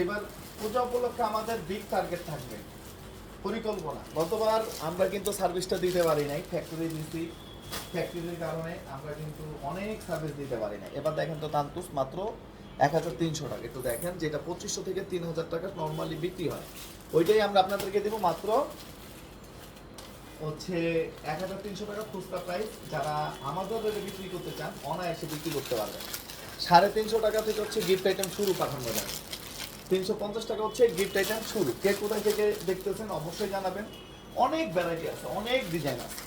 এবার পূজা উপলক্ষে আমাদের বিগ টার্গেট থাকবে। পরিকল্পনা। গতবার আমরা কিন্তু সার্ভিসটা দিতে পারি নাই ফ্যাক্টরি দিছি ফ্যাক্টরির কারণে আমরা কিন্তু অনেক সার্ভিস দিতে পারি না এবার দেখেন তো তান্তুস, মাত্র এক হাজার তিনশো টাকা। একটু দেখেন যেটা পঁচিশশো থেকে তিন হাজার টাকা নর্মালি বিক্রি হয়। ওইটাই আমরা আপনাদেরকে দেবো মাত্র হচ্ছে এক হাজার তিনশো টাকা খুচরা প্রাইস যারা আমাদের বিক্রি করতে চান, অনায়াসে বিক্রি করতে পারবেন। সাড়ে তিনশো টাকা থেকে হচ্ছে গিফট আইটেম শুরু পাঠানো যায় তিনশো পঞ্চাশ টাকা হচ্ছে গিফট আইটেম শুরু। কে কোথায় থেকে দেখতেছেন অবশ্যই জানাবেন। অনেক ভ্যারাইটি আছে, অনেক ডিজাইন আছে।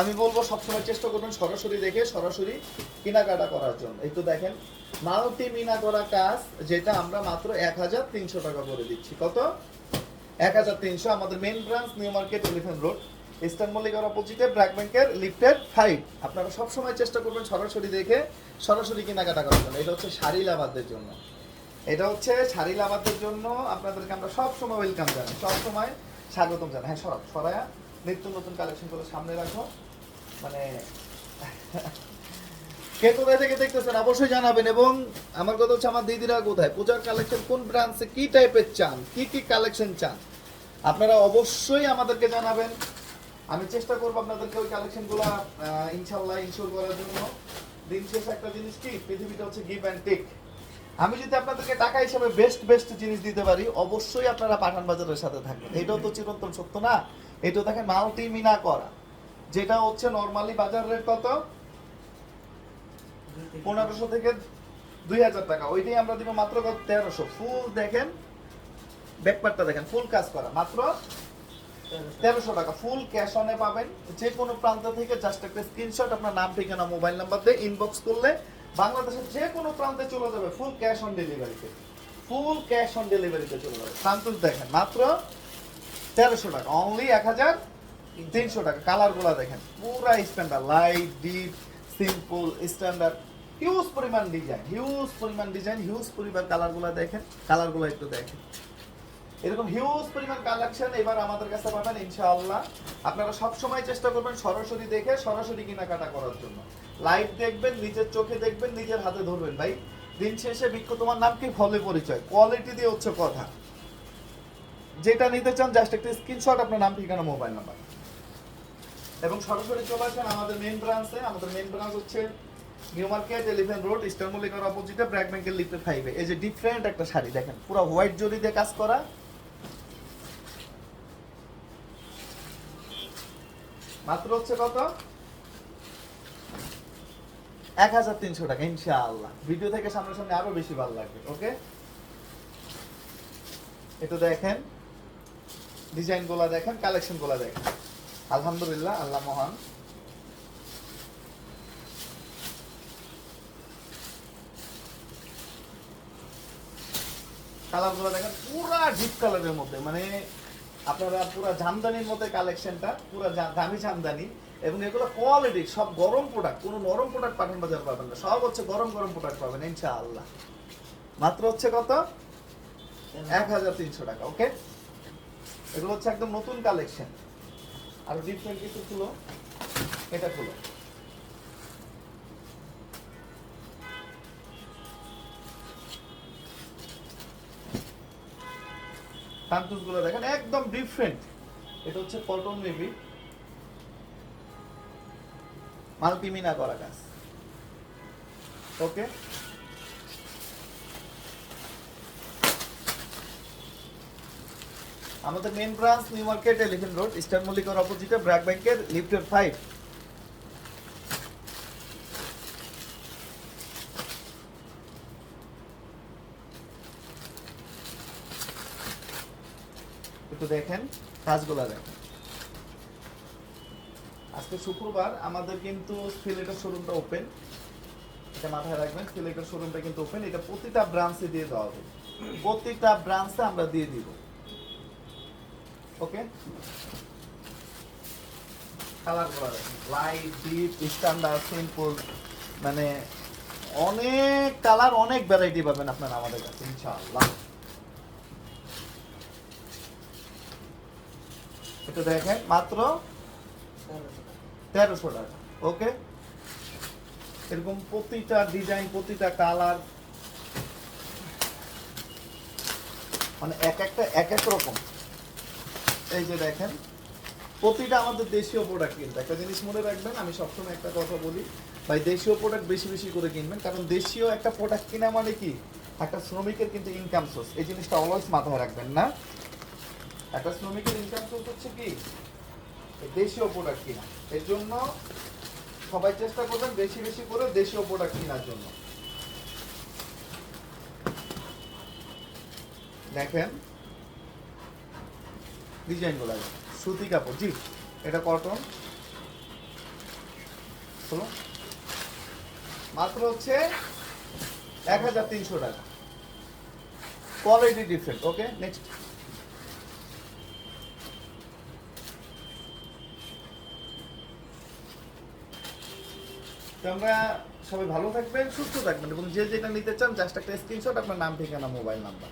আমি বলব, সবসময় চেষ্টা করবেন সরাসরি দেখে, সরাসরি কেনাকাটা করার জন্য। এই তো দেখেন মাল্টি মিনা করা কাজ, যেটা আমরা মাত্র এক হাজার তিনশো টাকা করে দিচ্ছি। কত? এক হাজার তিনশো, আমাদের main branch New Market Elephant Road Eastern মল্লিকার অপোজিটে ব্র্যাক ব্যাংকের লিফটেড ফাইভ। আপনারা সবসময় চেষ্টা করবেন সরাসরি দেখে সরাসরি কেনাকাটা করার জন্য। এটা হচ্ছে শাড়ি লাভারদের জন্য। এটা হচ্ছে শাড়ি লাভারদের জন্য আপনাদেরকে আমরা সব সময় ওয়েলকাম জানাই। সবসময় স্বাগতম জানাই। হ্যাঁ সরাব সরায়া, নিত্য নতুন কালেকশন করে সামনে রাখো। মানে কে কোথায় থেকে দেখতেছেন অবশ্যই জানাবেন। এবং আমার কথা হচ্ছে আমার দিদিরা কোথায়? পূজার কালেকশন কোন ব্রাঞ্চে কি টাইপের চান? কি কি কালেকশন চান? আপনারা অবশ্যই আমাদেরকে জানাবেন। আমি চেষ্টা করব আপনাদেরকে ওই কালেকশনগুলো ইনশাল্লাহ ইনশোর করার জন্য। দিন শেষে একটা জিনিস কি, পৃথিবীটা হচ্ছে গিভ অ্যান্ড টেক আমি যদি আপনাদেরকে টাকা হিসাবে বেস্ট বেস্ট জিনিস দিতে পারি, অবশ্যই আপনারা পাঠান বাজারের সাথে থাকবেন। এটাও তো চিরন্তন সত্য না। এটা দেখেন মাল্টি মিনা করা। যেটা হচ্ছে নর্মালি বাজার রেট কত? পনেরোশো থেকে দুই হাজার টাকা। ওইটাই আমরা দিব মাত্র কত? তেরোশো। ফুল দেখেন ব্যাকপারটা দেখেন ফুল কাজ করা। মাত্র তেরোশো টাকা ফুল ক্যাশ অনে পাবেন। যে কোনো প্রান্ত থেকে জাস্ট একটা স্ক্রিনশট আপনার নাম, ঠিকানা মোবাইল নাম্বার দিয়ে ইনবক্স করলে বাংলাদেশের যে কোনো প্রান্তে চলে যাবে ফুল ক্যাশ অন ডেলিভারিতে ফুল ক্যাশ অন ডেলিভারিতে চলে যাবে। সান্তোষ দেখেন, মাত্র তেরোশো টাকা অনলি এক হাজার তিনশো টাকা। কালারগুলো দেখেন, পুরা standard light deep simple standard huge পরিমাণ ডিজাইন হিউজ পরিমাণ ডিজাইন হিউজ পরিমাণ কালারগুলো দেখেন। কালারগুলো একটু দেখেন। এরকম হিউজ পরিমাণ কালেকশন এবার আমাদের কাছে পাবেন ইনশাআল্লাহ। আপনারা সব সময় চেষ্টা করবেন সরাসরি দেখে, সরাসরি কেনাকাটা করার জন্য। লাইভ দেখবেন, নিজের চোখে দেখবেন, নিজের হাতে ধরবেন। ভাই, দিন শেষে বিক্ষ তোমার নাম কি? ফলে পরিচয়। কোয়ালিটি দিয়ে হচ্ছে কথা। যেটা নিতে চান জাস্ট একটা স্ক্রিনশট আপনার নাম, ঠিকানা মোবাইল নাম্বার এবং সরাসরি চলে আসেন আমাদের মেন ব্রাঞ্চে আমাদের মেন ব্রাঞ্চ হচ্ছে New Market Elephant Road Eastern মল্লিকার অপোজিটে ব্র্যাক ব্যাংকের লিফটে ফাইভে এই যে ডিফারেন্ট একটা শাড়ি, দেখেন, পুরো হোয়াইট জরি দিয়ে কাজ করা। মাত্র হচ্ছে কত? এক হাজার তিনশো টাকা, ইনশাআল্লাহ। ভিডিও থেকে সামনে সামনে আরও বেশি ভালো লাগবে, ওকে? এটা দেখেন ডিজাইনগুলা দেখেন কালেকশনগুলা দেখেন। আলহামদুলিল্লাহ, আল্লাহ মহান। কালারগুলো দেখেন, পুরা ডিপ কালারের মধ্যে মানে আপনারা পুরো জামদানির মতো কালেকশনটা পুরো দামি জামদানি এবং এগুলো কোয়ালিটি সব গরম প্রোডাক্ট কোনো নরম প্রোডাক্ট পাঠান বাজার পাবেন না। সব হচ্ছে গরম গরম প্রোডাক্ট পাবেন ইনশা আল্লাহ মাত্র হচ্ছে কত? এক হাজার। তিনশো টাকা ওকে এগুলো হচ্ছে একদম নতুন কালেকশন আর ডিফারেন্ট কিছু খুলো এটা খুলো। তান্তুসগুলো দেখেন, একদম ডিফারেন্ট এটা হচ্ছে কটন মেবি মাল্টিমিনা করা গাছ। ওকে আমাদের main branch new market elephant road, eastern মল্লিকার অপোজিটে ব্র্যাক ব্যাংকের লিফটেড ফাইভ একটু দেখেন, কাজগুলা দেখেন। আজকে শুক্রবার আমাদের কিন্তু সিলেটের শোরুমটা ওপেন এটা মাথায় রাখবেন, সিলেটের শোরুমটা কিন্তু ওপেন এটা প্রতিটা ব্রাঞ্চে দিয়ে দেওয়া হবে। প্রতিটা ব্রাঞ্চে আমরা দিয়ে দিব। ওকে মানে অনেক কালার অনেক ভ্যারাইটি পাবেন আপনারা আমাদের কাছে, ইনশাআল্লাহ। এটা দেখেন, মাত্র তেরোশো টাকা, ওকে? এরকম প্রতিটা ডিজাইন প্রতিটা কালার মানে এক একটা, এক এক রকম। এই যে দেখেন, প্রতিটা আমাদের দেশীয় প্রোডাক্ট কিন্তু। একটা জিনিস মনে রাখবেন, আমি সবসময় একটা কথা বলি, ভাই, দেশীয় প্রোডাক্ট বেশি বেশি করে কিনবেন, কারণ দেশীয় একটা প্রোডাক্ট কিনা মানে কি? একটা শ্রমিকের কিন্তু ইনকাম সোর্স এই জিনিসটা অলওয়েজ মাথায় রাখবেন, না? একটা শ্রমিকের ইনকাম সোর্স হচ্ছে কি? দেশীয় প্রোডাক্ট কিনা। এর জন্য সবাই চেষ্টা করবেন বেশি বেশি করে দেশীয় প্রোডাক্ট কেনার জন্য। দেখেন ডিজাইনগুলো সুতি কাপড়, জি, এটা কটন। মাত্র হচ্ছে এক হাজার তিনশো টাকা। কোয়ালিটি ডিফারেন্ট ওকে নেক্সট আমরা সবাই ভালো থাকবেন, সুস্থ থাকবেন এবং যে যেটা নিতে চান জাস্ট একটা স্ক্রিনশট আপনার নাম, ঠিকানা মোবাইল নাম্বার